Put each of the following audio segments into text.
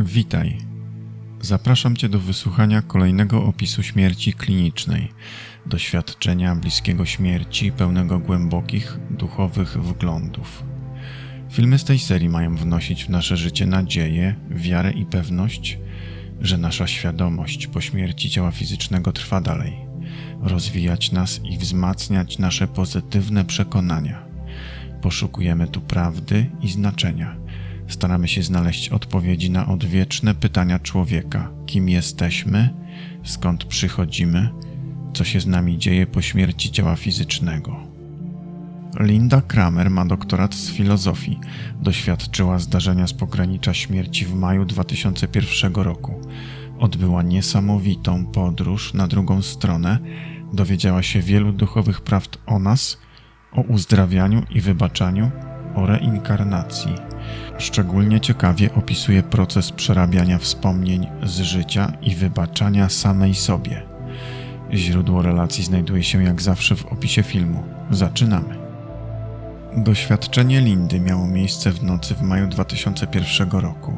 Witaj. Zapraszam Cię do wysłuchania kolejnego opisu śmierci klinicznej, doświadczenia bliskiego śmierci, pełnego głębokich, duchowych wglądów. Filmy z tej serii mają wnosić w nasze życie nadzieję, wiarę i pewność, że nasza świadomość po śmierci ciała fizycznego trwa dalej, rozwijać nas i wzmacniać nasze pozytywne przekonania. Poszukujemy tu prawdy i znaczenia. Staramy się znaleźć odpowiedzi na odwieczne pytania człowieka: kim jesteśmy, skąd przychodzimy, co się z nami dzieje po śmierci ciała fizycznego. Linda Kramer ma doktorat z filozofii. Doświadczyła zdarzenia z pogranicza śmierci w maju 2001 roku. Odbyła niesamowitą podróż na drugą stronę, dowiedziała się wielu duchowych prawd o nas, o uzdrawianiu i wybaczaniu, o reinkarnacji. Szczególnie ciekawie opisuje proces przerabiania wspomnień z życia i wybaczania samej sobie. Źródło relacji znajduje się jak zawsze w opisie filmu. Zaczynamy. Doświadczenie Lindy miało miejsce w nocy w maju 2001 roku.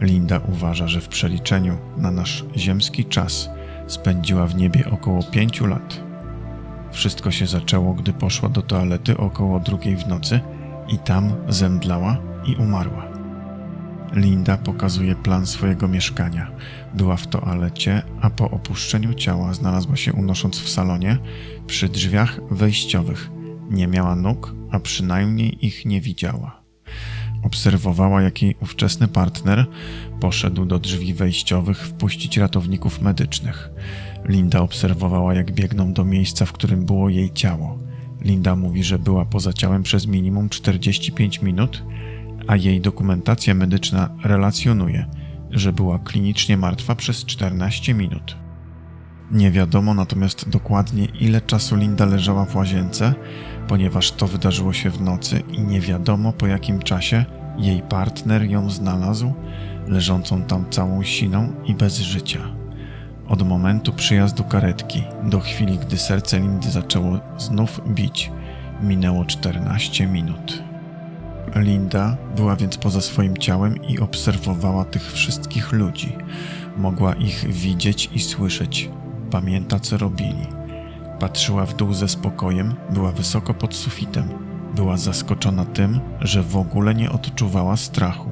Linda uważa, że w przeliczeniu na nasz ziemski czas spędziła w niebie około 5 lat. Wszystko się zaczęło, gdy poszła do toalety około drugiej w nocy i tam zemdlała i umarła. Linda pokazuje plan swojego mieszkania. Była w toalecie, a po opuszczeniu ciała znalazła się unosząc w salonie przy drzwiach wejściowych. Nie miała nóg, a przynajmniej ich nie widziała. Obserwowała, jak jej ówczesny partner poszedł do drzwi wejściowych wpuścić ratowników medycznych. Linda obserwowała, jak biegną do miejsca, w którym było jej ciało. Linda mówi, że była poza ciałem przez minimum 45 minut, a jej dokumentacja medyczna relacjonuje, że była klinicznie martwa przez 14 minut. Nie wiadomo natomiast dokładnie, ile czasu Linda leżała w łazience, ponieważ to wydarzyło się w nocy i nie wiadomo po jakim czasie jej partner ją znalazł, leżącą tam całą siną i bez życia. Od momentu przyjazdu karetki do chwili, gdy serce Lindy zaczęło znów bić, minęło 14 minut. Linda była więc poza swoim ciałem i obserwowała tych wszystkich ludzi. Mogła ich widzieć i słyszeć. Pamięta, co robili. Patrzyła w dół ze spokojem, była wysoko pod sufitem. Była zaskoczona tym, że w ogóle nie odczuwała strachu.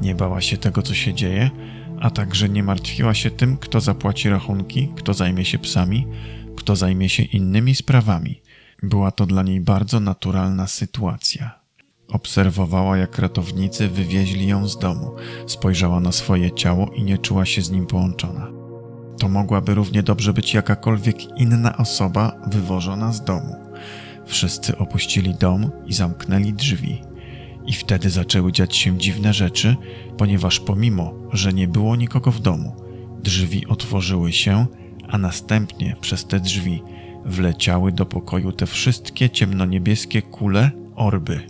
Nie bała się tego, co się dzieje, a także nie martwiła się tym, kto zapłaci rachunki, kto zajmie się psami, kto zajmie się innymi sprawami. Była to dla niej bardzo naturalna sytuacja. Obserwowała, jak ratownicy wywieźli ją z domu, spojrzała na swoje ciało i nie czuła się z nim połączona. To mogłaby równie dobrze być jakakolwiek inna osoba wywożona z domu. Wszyscy opuścili dom i zamknęli drzwi. I wtedy zaczęły dziać się dziwne rzeczy, ponieważ pomimo, że nie było nikogo w domu, drzwi otworzyły się, a następnie przez te drzwi wleciały do pokoju te wszystkie ciemnoniebieskie kule, orby.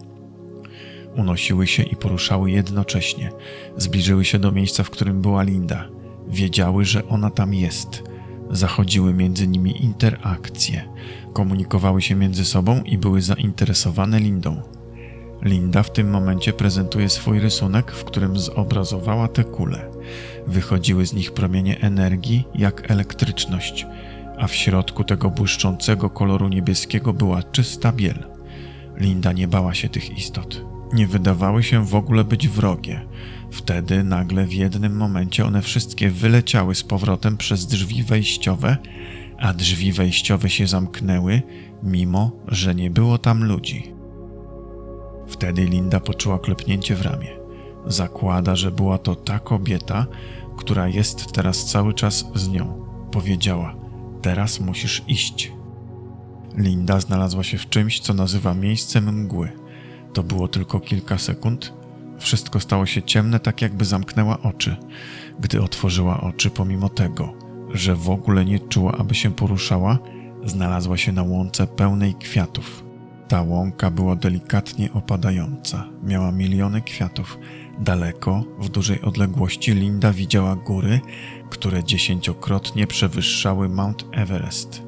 Unosiły się i poruszały jednocześnie. Zbliżyły się do miejsca, w którym była Linda. Wiedziały, że ona tam jest. Zachodziły między nimi interakcje, komunikowały się między sobą i były zainteresowane Lindą. Linda w tym momencie prezentuje swój rysunek, w którym zobrazowała te kule. Wychodziły z nich promienie energii jak elektryczność, a w środku tego błyszczącego koloru niebieskiego była czysta biel. Linda nie bała się tych istot. Nie wydawały się w ogóle być wrogie. Wtedy nagle w jednym momencie one wszystkie wyleciały z powrotem przez drzwi wejściowe, a drzwi wejściowe się zamknęły, mimo że nie było tam ludzi. Wtedy Linda poczuła klepnięcie w ramię. Zakłada, że była to ta kobieta, która jest teraz cały czas z nią. Powiedziała: Teraz musisz iść. Linda znalazła się w czymś, co nazywa miejscem mgły. To było tylko kilka sekund. Wszystko stało się ciemne, tak jakby zamknęła oczy. Gdy otworzyła oczy, pomimo tego, że w ogóle nie czuła, aby się poruszała, znalazła się na łące pełnej kwiatów. Ta łąka była delikatnie opadająca, miała miliony kwiatów. Daleko, w dużej odległości, Linda widziała góry, które dziesięciokrotnie przewyższały Mount Everest.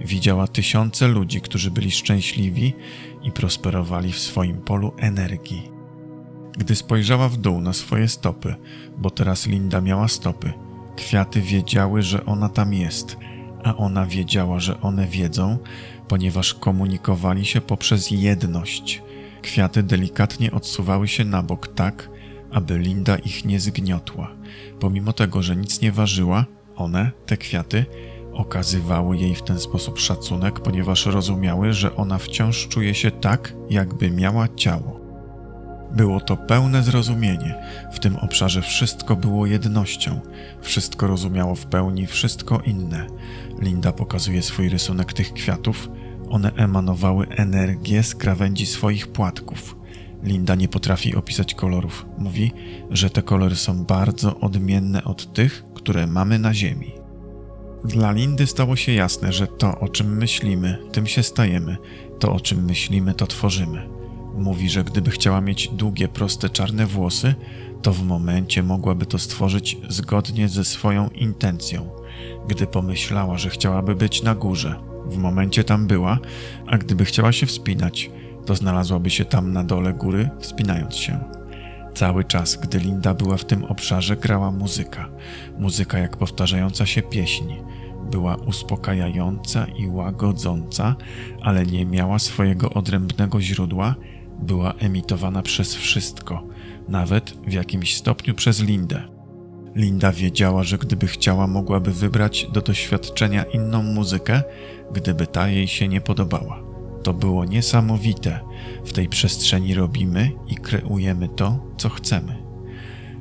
Widziała tysiące ludzi, którzy byli szczęśliwi i prosperowali w swoim polu energii. Gdy spojrzała w dół na swoje stopy, bo teraz Linda miała stopy, kwiaty wiedziały, że ona tam jest, a ona wiedziała, że one wiedzą, ponieważ komunikowali się poprzez jedność. Kwiaty delikatnie odsuwały się na bok tak, aby Linda ich nie zgniotła. Pomimo tego, że nic nie ważyła, one, te kwiaty, okazywały jej w ten sposób szacunek, ponieważ rozumiały, że ona wciąż czuje się tak, jakby miała ciało. Było to pełne zrozumienie. W tym obszarze wszystko było jednością. Wszystko rozumiało w pełni wszystko inne. Linda pokazuje swój rysunek tych kwiatów. One emanowały energię z krawędzi swoich płatków. Linda nie potrafi opisać kolorów. Mówi, że te kolory są bardzo odmienne od tych, które mamy na Ziemi. Dla Lindy stało się jasne, że to, o czym myślimy, tym się stajemy, to, o czym myślimy, to tworzymy. Mówi, że gdyby chciała mieć długie, proste, czarne włosy, to w momencie mogłaby to stworzyć zgodnie ze swoją intencją. Gdy pomyślała, że chciałaby być na górze, w momencie tam była, a gdyby chciała się wspinać, to znalazłaby się tam na dole góry, wspinając się. Cały czas, gdy Linda była w tym obszarze, grała muzyka. Muzyka jak powtarzająca się pieśń. Była uspokajająca i łagodząca, ale nie miała swojego odrębnego źródła, była emitowana przez wszystko, nawet w jakimś stopniu przez Lindę. Linda wiedziała, że gdyby chciała, mogłaby wybrać do doświadczenia inną muzykę, gdyby ta jej się nie podobała. To było niesamowite. W tej przestrzeni robimy i kreujemy to, co chcemy.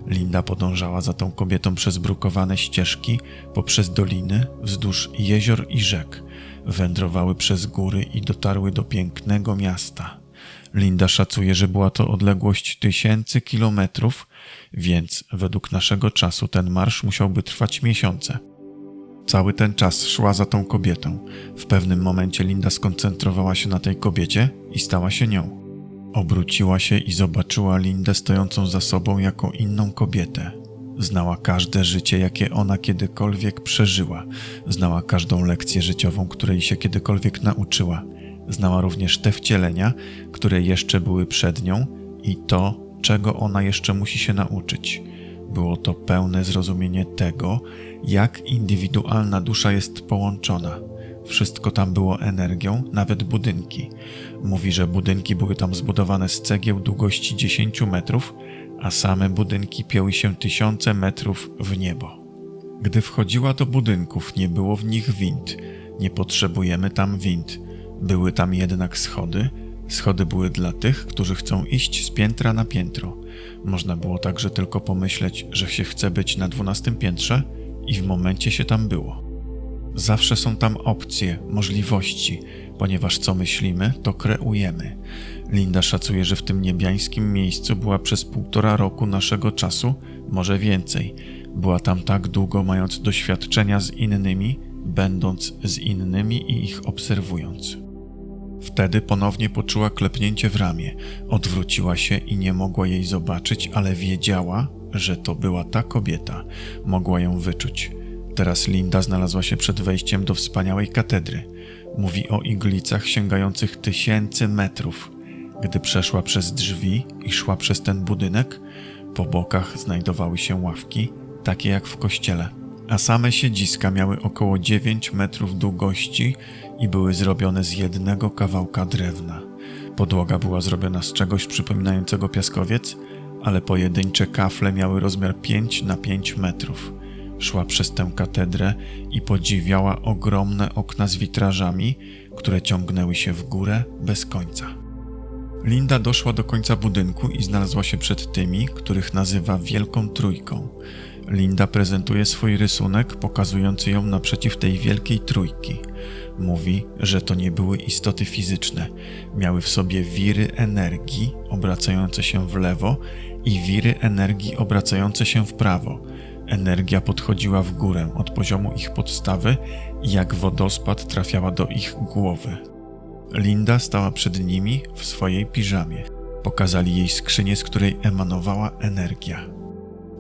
Linda podążała za tą kobietą przez brukowane ścieżki, poprzez doliny, wzdłuż jezior i rzek. Wędrowały przez góry i dotarły do pięknego miasta. Linda szacuje, że była to odległość tysięcy kilometrów, więc według naszego czasu ten marsz musiałby trwać miesiące. Cały ten czas szła za tą kobietą. W pewnym momencie Linda skoncentrowała się na tej kobiecie i stała się nią. Obróciła się i zobaczyła Lindę stojącą za sobą jako inną kobietę. Znała każde życie, jakie ona kiedykolwiek przeżyła. Znała każdą lekcję życiową, której się kiedykolwiek nauczyła. Znała również te wcielenia, które jeszcze były przed nią i to, czego ona jeszcze musi się nauczyć. Było to pełne zrozumienie tego, jak indywidualna dusza jest połączona. Wszystko tam było energią, nawet budynki. Mówi, że budynki były tam zbudowane z cegieł długości 10 metrów, a same budynki pięły się tysiące metrów w niebo. Gdy wchodziła do budynków, nie było w nich wind. Nie potrzebujemy tam wind. Były tam jednak schody. Schody były dla tych, którzy chcą iść z piętra na piętro. Można było także tylko pomyśleć, że się chce być na dwunastym piętrze i w momencie się tam było. Zawsze są tam opcje, możliwości, ponieważ co myślimy, to kreujemy. Linda szacuje, że w tym niebiańskim miejscu była przez półtora roku naszego czasu, może więcej. Była tam tak długo, mając doświadczenia z innymi, będąc z innymi i ich obserwując. Wtedy ponownie poczuła klepnięcie w ramię, odwróciła się i nie mogła jej zobaczyć, ale wiedziała, że to była ta kobieta. Mogła ją wyczuć. Teraz Linda znalazła się przed wejściem do wspaniałej katedry. Mówi o iglicach sięgających tysięcy metrów. Gdy przeszła przez drzwi i szła przez ten budynek, po bokach znajdowały się ławki, takie jak w kościele, a same siedziska miały około 9 metrów długości i były zrobione z jednego kawałka drewna. Podłoga była zrobiona z czegoś przypominającego piaskowiec, ale pojedyncze kafle miały rozmiar 5 na 5 metrów. Szła przez tę katedrę i podziwiała ogromne okna z witrażami, które ciągnęły się w górę bez końca. Linda doszła do końca budynku i znalazła się przed tymi, których nazywa Wielką Trójką. Linda prezentuje swój rysunek, pokazujący ją naprzeciw tej wielkiej trójki. Mówi, że to nie były istoty fizyczne, miały w sobie wiry energii obracające się w lewo i wiry energii obracające się w prawo. Energia podchodziła w górę od poziomu ich podstawy jak wodospad trafiała do ich głowy. Linda stała przed nimi w swojej piżamie. Pokazali jej skrzynię, z której emanowała energia.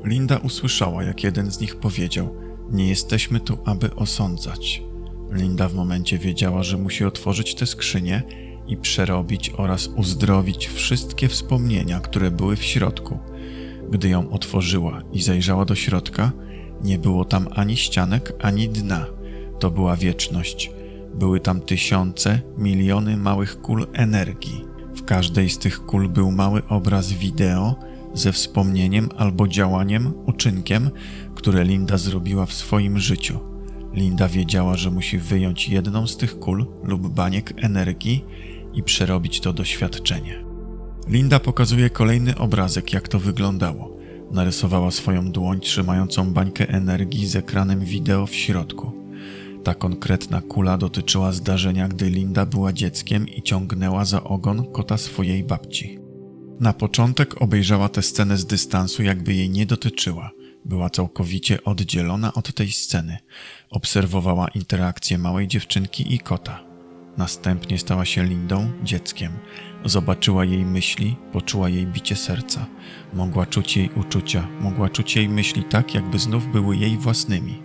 Linda usłyszała, jak jeden z nich powiedział: Nie jesteśmy tu, aby osądzać. Linda w momencie wiedziała, że musi otworzyć tę skrzynię i przerobić oraz uzdrowić wszystkie wspomnienia, które były w środku. Gdy ją otworzyła i zajrzała do środka, nie było tam ani ścianek, ani dna. To była wieczność. Były tam tysiące, miliony małych kul energii. W każdej z tych kul był mały obraz wideo ze wspomnieniem albo działaniem, uczynkiem, które Linda zrobiła w swoim życiu. Linda wiedziała, że musi wyjąć jedną z tych kul lub baniek energii i przerobić to doświadczenie. Linda pokazuje kolejny obrazek, jak to wyglądało. Narysowała swoją dłoń trzymającą bańkę energii z ekranem wideo w środku. Ta konkretna kula dotyczyła zdarzenia, gdy Linda była dzieckiem i ciągnęła za ogon kota swojej babci. Na początek obejrzała tę scenę z dystansu, jakby jej nie dotyczyła. Była całkowicie oddzielona od tej sceny. Obserwowała interakcję małej dziewczynki i kota. Następnie stała się Lindą, dzieckiem. Zobaczyła jej myśli, poczuła jej bicie serca. Mogła czuć jej uczucia, mogła czuć jej myśli tak, jakby znów były jej własnymi.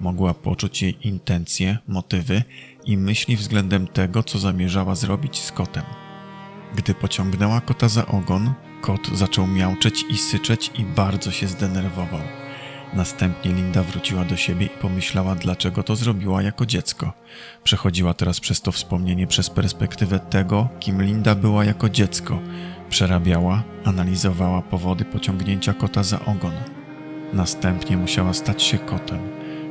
Mogła poczuć jej intencje, motywy i myśli względem tego, co zamierzała zrobić z kotem. Gdy pociągnęła kota za ogon, kot zaczął miauczeć i syczeć i bardzo się zdenerwował. Następnie Linda wróciła do siebie i pomyślała, dlaczego to zrobiła jako dziecko. Przechodziła teraz przez to wspomnienie przez perspektywę tego, kim Linda była jako dziecko. Przerabiała, analizowała powody pociągnięcia kota za ogon. Następnie musiała stać się kotem.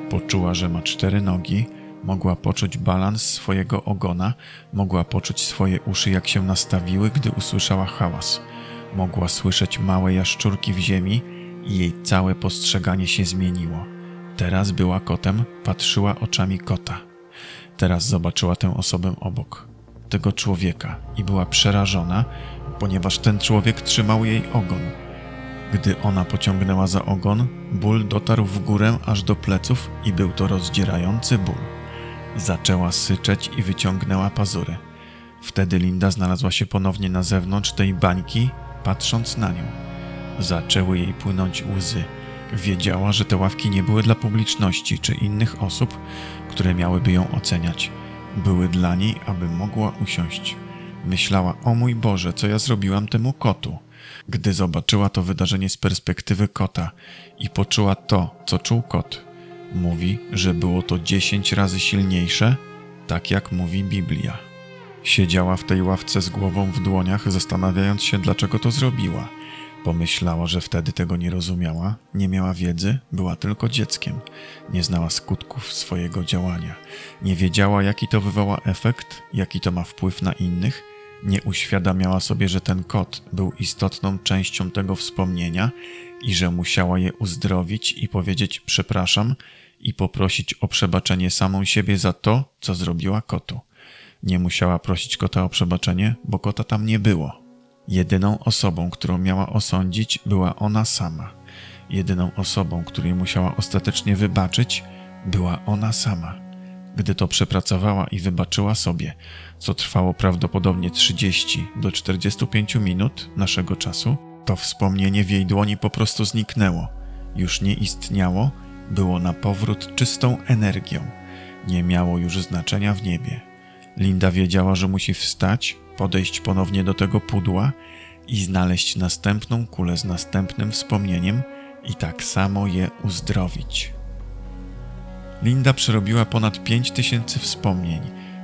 Poczuła, że ma cztery nogi, mogła poczuć balans swojego ogona, mogła poczuć swoje uszy, jak się nastawiły, gdy usłyszała hałas. Mogła słyszeć małe jaszczurki w ziemi i jej całe postrzeganie się zmieniło. Teraz była kotem, patrzyła oczami kota. Teraz zobaczyła tę osobę obok, tego człowieka, i była przerażona, ponieważ ten człowiek trzymał jej ogon. Gdy ona pociągnęła za ogon, ból dotarł w górę aż do pleców i był to rozdzierający ból. Zaczęła syczeć i wyciągnęła pazury. Wtedy Linda znalazła się ponownie na zewnątrz tej bańki, patrząc na nią. Zaczęły jej płynąć łzy. Wiedziała, że te ławki nie były dla publiczności czy innych osób, które miałyby ją oceniać. Były dla niej, aby mogła usiąść. Myślała: O mój Boże, co ja zrobiłam temu kotu? Gdy zobaczyła to wydarzenie z perspektywy kota i poczuła to, co czuł kot, mówi, że było to dziesięć razy silniejsze, tak jak mówi Biblia. Siedziała w tej ławce z głową w dłoniach, zastanawiając się, dlaczego to zrobiła. Pomyślała, że wtedy tego nie rozumiała, nie miała wiedzy, była tylko dzieckiem, nie znała skutków swojego działania, nie wiedziała, jaki to wywoła efekt, jaki to ma wpływ na innych, nie uświadamiała sobie, że ten kot był istotną częścią tego wspomnienia i że musiała je uzdrowić i powiedzieć przepraszam i poprosić o przebaczenie samą siebie za to, co zrobiła kotu. Nie musiała prosić kota o przebaczenie, bo kota tam nie było. Jedyną osobą, którą miała osądzić, była ona sama. Jedyną osobą, której musiała ostatecznie wybaczyć, była ona sama. Gdy to przepracowała i wybaczyła sobie, co trwało prawdopodobnie 30 do 45 minut naszego czasu, to wspomnienie w jej dłoni po prostu zniknęło. Już nie istniało, było na powrót czystą energią. Nie miało już znaczenia w niebie. Linda wiedziała, że musi wstać, podejść ponownie do tego pudła i znaleźć następną kulę z następnym wspomnieniem i tak samo je uzdrowić. Linda przerobiła ponad 5000 wspomnień.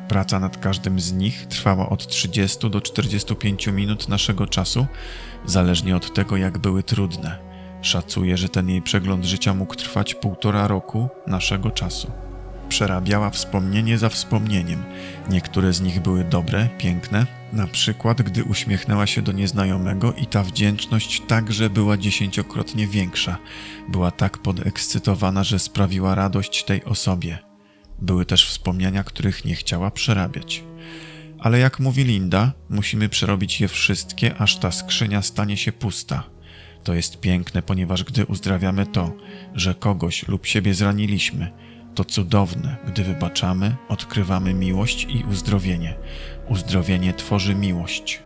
Praca nad każdym z nich trwała od 30 do 45 minut naszego czasu, zależnie od tego, jak były trudne. Szacuję, że ten jej przegląd życia mógł trwać półtora roku naszego czasu przerabiała wspomnienie za wspomnieniem. Niektóre z nich były dobre, piękne, na przykład gdy uśmiechnęła się do nieznajomego i ta wdzięczność także była dziesięciokrotnie większa. Była tak podekscytowana, że sprawiła radość tej osobie. Były też wspomnienia, których nie chciała przerabiać. Ale jak mówi Linda, musimy przerobić je wszystkie, aż ta skrzynia stanie się pusta. To jest piękne, ponieważ gdy uzdrawiamy to, że kogoś lub siebie zraniliśmy, to cudowne, gdy wybaczamy, odkrywamy miłość i uzdrowienie. Uzdrowienie tworzy miłość.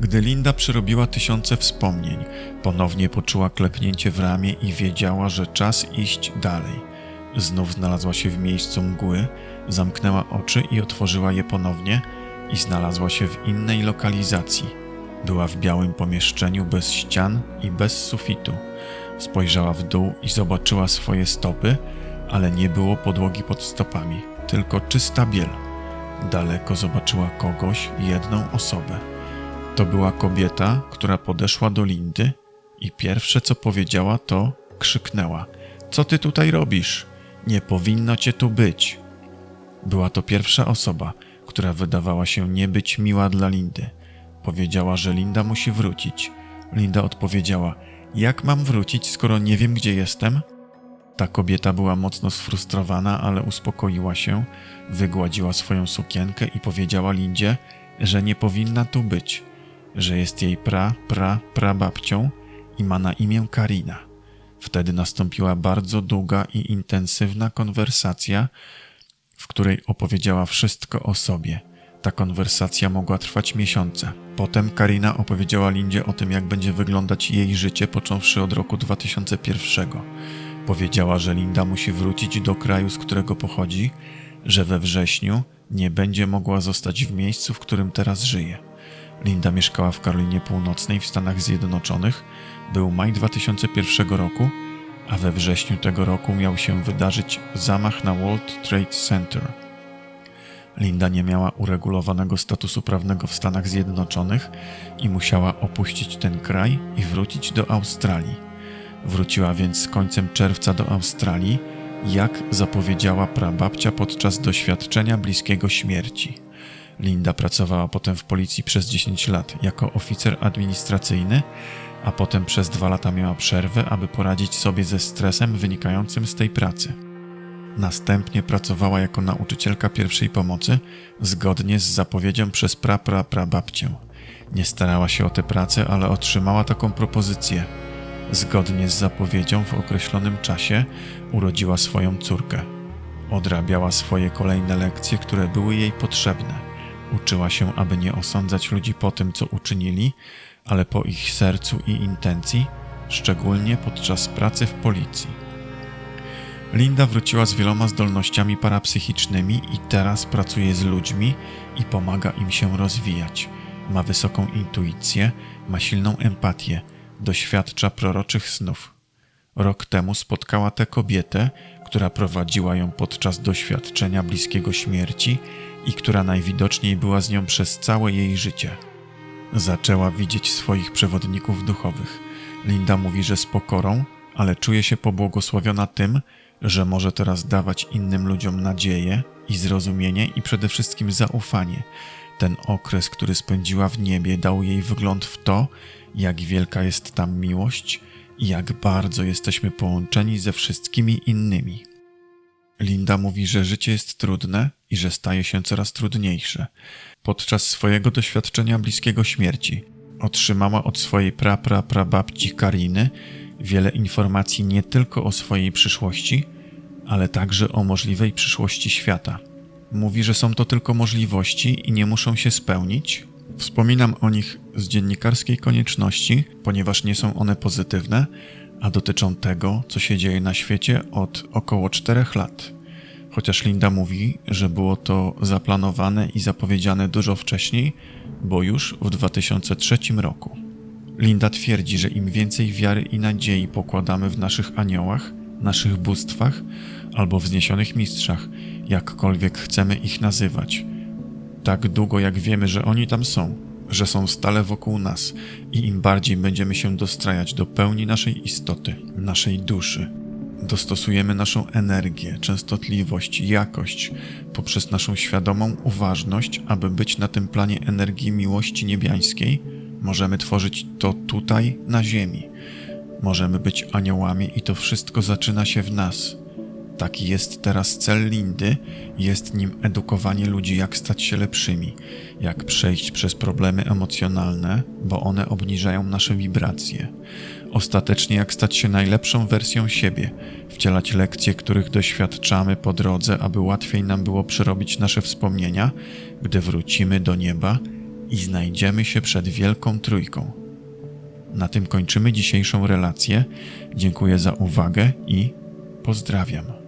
Gdy Linda przerobiła tysiące wspomnień, ponownie poczuła klepnięcie w ramię i wiedziała, że czas iść dalej. Znów znalazła się w miejscu mgły, zamknęła oczy i otworzyła je ponownie i znalazła się w innej lokalizacji. Była w białym pomieszczeniu bez ścian i bez sufitu. Spojrzała w dół i zobaczyła swoje stopy, ale nie było podłogi pod stopami, tylko czysta biel. Daleko zobaczyła kogoś, jedną osobę. To była kobieta, która podeszła do Lindy i pierwsze co powiedziała to krzyknęła: Co ty tutaj robisz? Nie powinno cię tu być. Była to pierwsza osoba, która wydawała się nie być miła dla Lindy. Powiedziała, że Linda musi wrócić. Linda odpowiedziała: Jak mam wrócić, skoro nie wiem, gdzie jestem? Ta kobieta była mocno sfrustrowana, ale uspokoiła się, wygładziła swoją sukienkę i powiedziała Lindzie, że nie powinna tu być, że jest jej pra, pra, prababcią i ma na imię Karina. Wtedy nastąpiła bardzo długa i intensywna konwersacja, w której opowiedziała wszystko o sobie. Ta konwersacja mogła trwać miesiące. Potem Karina opowiedziała Lindzie o tym, jak będzie wyglądać jej życie, począwszy od roku 2001. Powiedziała, że Linda musi wrócić do kraju, z którego pochodzi, że we wrześniu nie będzie mogła zostać w miejscu, w którym teraz żyje. Linda mieszkała w Karolinie Północnej w Stanach Zjednoczonych. Był maj 2001 roku, a we wrześniu tego roku miał się wydarzyć zamach na World Trade Center. Linda nie miała uregulowanego statusu prawnego w Stanach Zjednoczonych i musiała opuścić ten kraj i wrócić do Australii. Wróciła więc z końcem czerwca do Australii, jak zapowiedziała prababcia podczas doświadczenia bliskiego śmierci. Linda pracowała potem w policji przez 10 lat jako oficer administracyjny, a potem przez dwa lata miała przerwę, aby poradzić sobie ze stresem wynikającym z tej pracy. Następnie pracowała jako nauczycielka pierwszej pomocy zgodnie z zapowiedzią przez pra pra prababcię. Nie starała się o tę pracę, ale otrzymała taką propozycję. Zgodnie z zapowiedzią w określonym czasie urodziła swoją córkę. Odrabiała swoje kolejne lekcje, które były jej potrzebne. Uczyła się, aby nie osądzać ludzi po tym, co uczynili, ale po ich sercu i intencji, szczególnie podczas pracy w policji. Linda wróciła z wieloma zdolnościami parapsychicznymi i teraz pracuje z ludźmi i pomaga im się rozwijać. Ma wysoką intuicję, ma silną empatię, doświadcza proroczych snów. Rok temu spotkała tę kobietę, która prowadziła ją podczas doświadczenia bliskiego śmierci i która najwidoczniej była z nią przez całe jej życie. Zaczęła widzieć swoich przewodników duchowych. Linda mówi, że z pokorą, ale czuje się pobłogosławiona tym, że może teraz dawać innym ludziom nadzieję i zrozumienie i przede wszystkim zaufanie. Ten okres, który spędziła w niebie, dał jej wgląd w to, jak wielka jest tam miłość i jak bardzo jesteśmy połączeni ze wszystkimi innymi. Linda mówi, że życie jest trudne i że staje się coraz trudniejsze. Podczas swojego doświadczenia bliskiego śmierci otrzymała od swojej pra-pra-prababci Kariny wiele informacji nie tylko o swojej przyszłości, ale także o możliwej przyszłości świata. Mówi, że są to tylko możliwości i nie muszą się spełnić. Wspominam o nich z dziennikarskiej konieczności, ponieważ nie są one pozytywne, a dotyczą tego, co się dzieje na świecie od około 4 lat. Chociaż Linda mówi, że było to zaplanowane i zapowiedziane dużo wcześniej, bo już w 2003 roku. Linda twierdzi, że im więcej wiary i nadziei pokładamy w naszych aniołach, naszych bóstwach albo wzniesionych mistrzach, jakkolwiek chcemy ich nazywać, tak długo jak wiemy, że oni tam są, że są stale wokół nas i im bardziej będziemy się dostrajać do pełni naszej istoty, naszej duszy, dostosujemy naszą energię, częstotliwość, jakość poprzez naszą świadomą uważność, aby być na tym planie energii miłości niebiańskiej, możemy tworzyć to tutaj, na Ziemi. Możemy być aniołami i to wszystko zaczyna się w nas. Taki jest teraz cel Lindy, jest nim edukowanie ludzi, jak stać się lepszymi, jak przejść przez problemy emocjonalne, bo one obniżają nasze wibracje. Ostatecznie, jak stać się najlepszą wersją siebie, wcielać lekcje, których doświadczamy po drodze, aby łatwiej nam było przerobić nasze wspomnienia, gdy wrócimy do nieba i znajdziemy się przed Wielką Trójką. Na tym kończymy dzisiejszą relację. Dziękuję za uwagę i pozdrawiam.